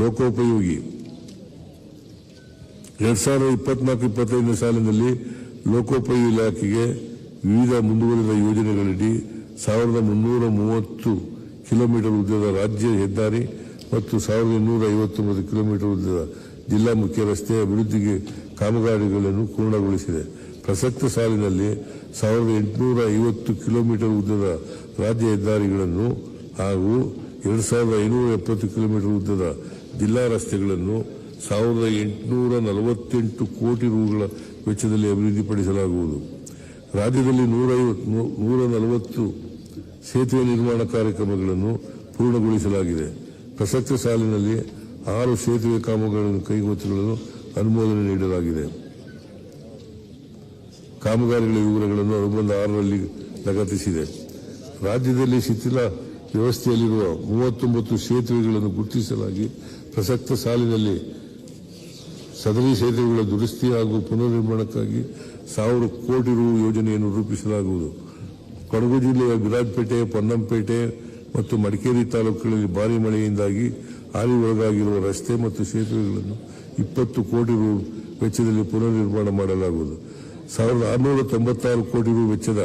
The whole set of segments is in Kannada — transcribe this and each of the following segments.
ಲೋಕೋಪಯೋಗಿ. ಎರಡ್ ಸಾವಿರದ ಇಪ್ಪತ್ನಾಲ್ಕು ಇಪ್ಪತ್ತೈದನೇ ಸಾಲಿನಲ್ಲಿ ಲೋಕೋಪಯೋಗಿ ಇಲಾಖೆಗೆ ವಿವಿಧ ಮುಂದುವರಿದ ಯೋಜನೆಗಳಡಿ ಸಾವಿರದ ಮುನ್ನೂರ ಮೂವತ್ತು ಕಿಲೋಮೀಟರ್ ಉದ್ದದ ರಾಜ್ಯ ಹೆದ್ದಾರಿ ಮತ್ತು ಸಾವಿರದ ಇನ್ನೂರ ಐವತ್ತೊಂಬತ್ತು ಕಿಲೋಮೀಟರ್ ಉದ್ದದ ಜಿಲ್ಲಾ ಮುಖ್ಯ ರಸ್ತೆ ಅಭಿವೃದ್ಧಿಗೆ ಕಾಮಗಾರಿಗಳನ್ನು ಪೂರ್ಣಗೊಳಿಸಿದೆ. ಪ್ರಸಕ್ತ ಸಾಲಿನಲ್ಲಿ ಸಾವಿರದ ಎಂಟುನೂರ ಐವತ್ತು ಕಿಲೋಮೀಟರ್ ಉದ್ದದ ರಾಜ್ಯ ಹೆದ್ದಾರಿಗಳನ್ನು ಹಾಗೂ ಎರಡು ಸಾವಿರದ ಐನೂರ ಎಪ್ಪತ್ತು ಕಿಲೋಮೀಟರ್ ಉದ್ದದ ಜಿಲ್ಲಾ ರಸ್ತೆಗಳನ್ನು ಸಾವಿರದ ಎಂಟುನೂರ ನಲವತ್ತೆಂಟು ಕೋಟಿ ರೂಗಳ ವೆಚ್ಚದಲ್ಲಿ ಅಭಿವೃದ್ಧಿಪಡಿಸಲಾಗುವುದು. ರಾಜ್ಯದಲ್ಲಿ ನೂರ ನೂರ ನಲವತ್ತು ಸೇತುವೆ ನಿರ್ಮಾಣ ಕಾರ್ಯಕ್ರಮಗಳನ್ನು ಪೂರ್ಣಗೊಳಿಸಲಾಗಿದೆ. ಪ್ರಸಕ್ತ ಸಾಲಿನಲ್ಲಿ ಆರು ಸೇತುವೆ ಕಾಮಗಾರಿಗಳನ್ನು ಕೈಗೆತ್ತಿಕೊಳ್ಳಲು ಅನುಮೋದನೆ ನೀಡಲಾಗಿದೆ. ಕಾಮಗಾರಿಗಳ ವಿವರಗಳನ್ನು ಅನುಬಂಧ ಆರರಲ್ಲಿ ಲಗತ್ತಿಸಿದೆ. ರಾಜ್ಯದಲ್ಲಿ ಶಿಥಿಲ ವ್ಯವಸ್ಥೆಯಲ್ಲಿರುವ ಮೂವತ್ತೊಂಬತ್ತು ಸೇತುವೆಗಳನ್ನು ಗುರುತಿಸಲಾಗಿ ಪ್ರಸಕ್ತ ಸಾಲಿನಲ್ಲಿ ಸದರಿ ಸೇತುವೆಗಳ ದುರಸ್ತಿ ಹಾಗೂ ಪುನರ್ನಿರ್ಮಾಣಕ್ಕಾಗಿ ಸಾವಿರ ಕೋಟಿ ರು ಯೋಜನೆಯನ್ನು ರೂಪಿಸಲಾಗುವುದು. ಕೊಡಗು ಜಿಲ್ಲೆಯ ವಿರಾಜಪೇಟೆ, ಪೊನ್ನಂಪೇಟೆ ಮತ್ತು ಮಡಿಕೇರಿ ತಾಲೂಕುಗಳಲ್ಲಿ ಭಾರಿ ಮಳೆಯಿಂದಾಗಿ ಹಾನಿ ಒಳಗಾಗಿರುವ ರಸ್ತೆ ಮತ್ತು ಸೇತುವೆಗಳನ್ನು ಇಪ್ಪತ್ತು ಕೋಟಿ ರು ವೆಚ್ಚದಲ್ಲಿ ಪುನರ್ನಿರ್ಮಾಣ ಮಾಡಲಾಗುವುದು. ಸಾವಿರದ ಆರುನೂರ ತೊಂಬತ್ತಾರು ಕೋಟಿ ರು ವೆಚ್ಚದ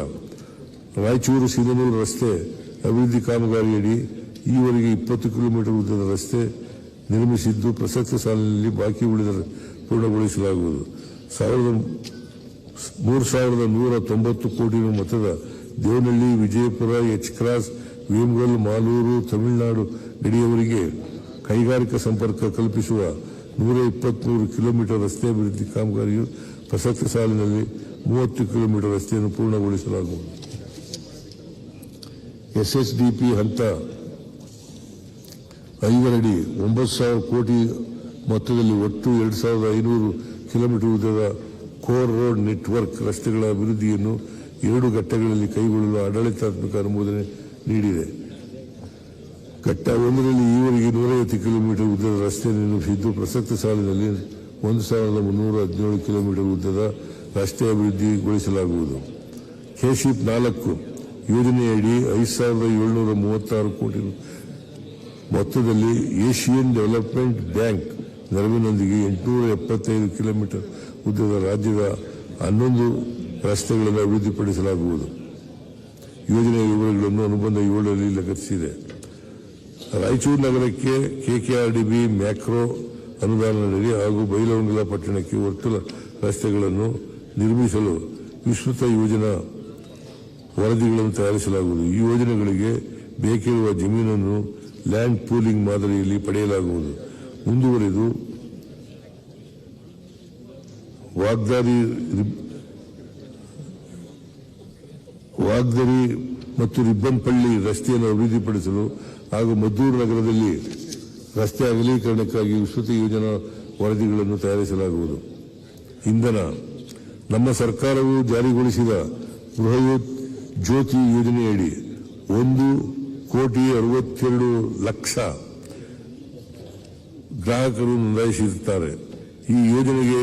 ರಾಯಚೂರು ಸಿಂಧನೂರು ರಸ್ತೆ ಅಭಿವೃದ್ಧಿ ಕಾಮಗಾರಿಯಡಿ ಈವರೆಗೆ ಇಪ್ಪತ್ತು ಕಿಲೋಮೀಟರ್ ಉದ್ದದ ರಸ್ತೆ ನಿರ್ಮಿಸಿದ್ದು ಪ್ರಸಕ್ತ ಸಾಲಿನಲ್ಲಿ ಬಾಕಿ ಉಳಿದ ಪೂರ್ಣಗೊಳಿಸಲಾಗುವುದು. ಸಾವಿರದ ಮೂರು ಸಾವಿರದ ನೂರ ತೊಂಬತ್ತು ಕೋಟಿ ಮೊತ್ತದ ದೇವನಹಳ್ಳಿ, ವಿಜಯಪುರ, ಎಚ್ ಕ್ರಾಸ್ ವೇಮಗಲ್ ಮಾಲೂರು, ತಮಿಳುನಾಡು ಗಡಿಯವರಿಗೆ ಕೈಗಾರಿಕಾ ಸಂಪರ್ಕ ಕಲ್ಪಿಸುವ ನೂರ ಇಪ್ಪತ್ಮೂರು ಕಿಲೋಮೀಟರ್ ರಸ್ತೆ ಅಭಿವೃದ್ಧಿ ಕಾಮಗಾರಿಯು ಪ್ರಸಕ್ತ ಸಾಲಿನಲ್ಲಿ ಮೂವತ್ತು ಕಿಲೋಮೀಟರ್ ರಸ್ತೆಯನ್ನು ಪೂರ್ಣಗೊಳಿಸಲಾಗುವುದು. ಎಸ್ಎಸ್ಡಿಪಿ ಹಂತ ಐದರಡಿ ಒಂಬತ್ತು ಸಾವಿರ ಕೋಟಿ ಮೊತ್ತದಲ್ಲಿ ಒಟ್ಟು ಎರಡು ಸಾವಿರದ ಐನೂರು ಕಿಲೋಮೀಟರ್ ಉದ್ದದ ಕೋರ್ ರೋಡ್ ನೆಟ್ವರ್ಕ್ ರಸ್ತೆಗಳ ಅಭಿವೃದ್ಧಿಯನ್ನು ಎರಡು ಘಟ್ಟಗಳಲ್ಲಿ ಕೈಗೊಳ್ಳಲು ಆಡಳಿತಾತ್ಮಕ ಅನುಮೋದನೆ ನೀಡಿದೆ. ಘಟ್ಟ ಒಂದರಲ್ಲಿ ಈವರೆಗೆ ನೂರೈವತ್ತು ಕಿಲೋಮೀಟರ್ ಉದ್ದದ ರಸ್ತೆ ನಿರ್ಮಿಸಿದ್ದು, ಪ್ರಸಕ್ತ ಸಾಲಿನಲ್ಲಿ ಒಂದು ಸಾವಿರದ ಮುನ್ನೂರ ಹದಿನೇಳು ಕಿಲೋಮೀಟರ್ ಉದ್ದದ ರಸ್ತೆ ಅಭಿವೃದ್ಧಿಗೊಳಿಸಲಾಗುವುದು. ಕೆಶಿಪ್ ನಾಲ್ಕು ಯೋಜನೆಯಡಿ ಐದು ಸಾವಿರದ ಏಳುನೂರ ಮೂವತ್ತಾರು ಕೋಟಿ ಮೊತ್ತದಲ್ಲಿ ಏಷಿಯನ್ ಡೆವಲಪ್ಮೆಂಟ್ ಬ್ಯಾಂಕ್ ನೆರವಿನೊಂದಿಗೆ ಎಂಟುನೂರ ಎಪ್ಪತ್ತೈದು ಕಿಲೋಮೀಟರ್ ಉದ್ದದ ರಾಜ್ಯದ ಹನ್ನೊಂದು ರಸ್ತೆಗಳನ್ನು ಅಭಿವೃದ್ಧಿಪಡಿಸಲಾಗುವುದು. ಯೋಜನೆಯ ವಿವರಗಳನ್ನು ಅನುಬಂಧ ಏಳರಲ್ಲಿ ಲಗತ್ತಿಸಿದೆ. ರಾಯಚೂರು ನಗರಕ್ಕೆ ಕೆಕೆಆರ್ಡಿಬಿ ಮ್ಯಾಕ್ರೋ ಅನುದಾನದಡಿ ಹಾಗೂ ಬೈಲವಂಗಲ ಪಟ್ಟಣಕ್ಕೆ ವರ್ತುಲ ರಸ್ತೆಗಳನ್ನು ನಿರ್ಮಿಸಲು ವಿಸ್ತೃತ ಯೋಜನಾ ವರದಿಗಳನ್ನು ತಯಾರಿಸಲಾಗುವುದು. ಈ ಯೋಜನೆಗಳಿಗೆ ಬೇಕಿರುವ ಜಮೀನನ್ನು ಲ್ಯಾಂಡ್ ಪೂಲಿಂಗ್ ಮಾದರಿಯಲ್ಲಿ ಪಡೆಯಲಾಗುವುದು. ಮುಂದುವರೆದು ವಾಗ್ದಾರಿ ವಾಗ್ದಾರಿ ಮತ್ತು ರಿಬ್ಬನ್ಪಳ್ಳಿ ರಸ್ತೆಯನ್ನು ಅಭಿವೃದ್ಧಿಪಡಿಸಲು ಹಾಗೂ ಮದ್ದೂರು ನಗರದಲ್ಲಿ ರಸ್ತೆ ಅಗಲೀಕರಣಕ್ಕಾಗಿ ವಿಸ್ತೃತ ಯೋಜನಾ ವರದಿಗಳನ್ನು ತಯಾರಿಸಲಾಗುವುದು. ಇಂಧನ, ನಮ್ಮ ಸರ್ಕಾರವು ಜಾರಿಗೊಳಿಸಿದ ಬೃಹತ್ ಜ್ಯೋತಿ ಯೋಜನೆಯಡಿ ಒಂದು ಕೋಟಿ ಅರವತ್ತೆರಡು ಲಕ್ಷ ಗ್ರಾಹಕರು ನೋಂದಾಯಿಸಿರುತ್ತಾರೆ. ಈ ಯೋಜನೆಗೆ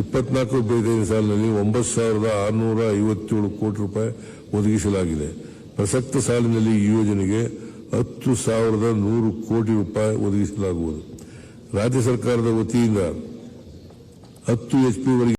ಇಪ್ಪತ್ನಾಲ್ಕು ಇಪ್ಪತ್ತೈದನೇ ಸಾಲಿನಲ್ಲಿ ಒಂಬತ್ತು ಸಾವಿರದ ಆರುನೂರ ಐವತ್ತೇಳು ಕೋಟಿ ರೂಪಾಯಿ ಒದಗಿಸಲಾಗಿದೆ. ಪ್ರಸಕ್ತ ಸಾಲಿನಲ್ಲಿ ಈ ಯೋಜನೆಗೆ ಹತ್ತು ಸಾವಿರದ ನೂರು ಕೋಟಿ ರೂಪಾಯಿ ಒದಗಿಸಲಾಗುವುದು. ರಾಜ್ಯ ಸರ್ಕಾರದ ವತಿಯಿಂದ ಹತ್ತು ಎಚ್ಪಿ ವರೆಗೆ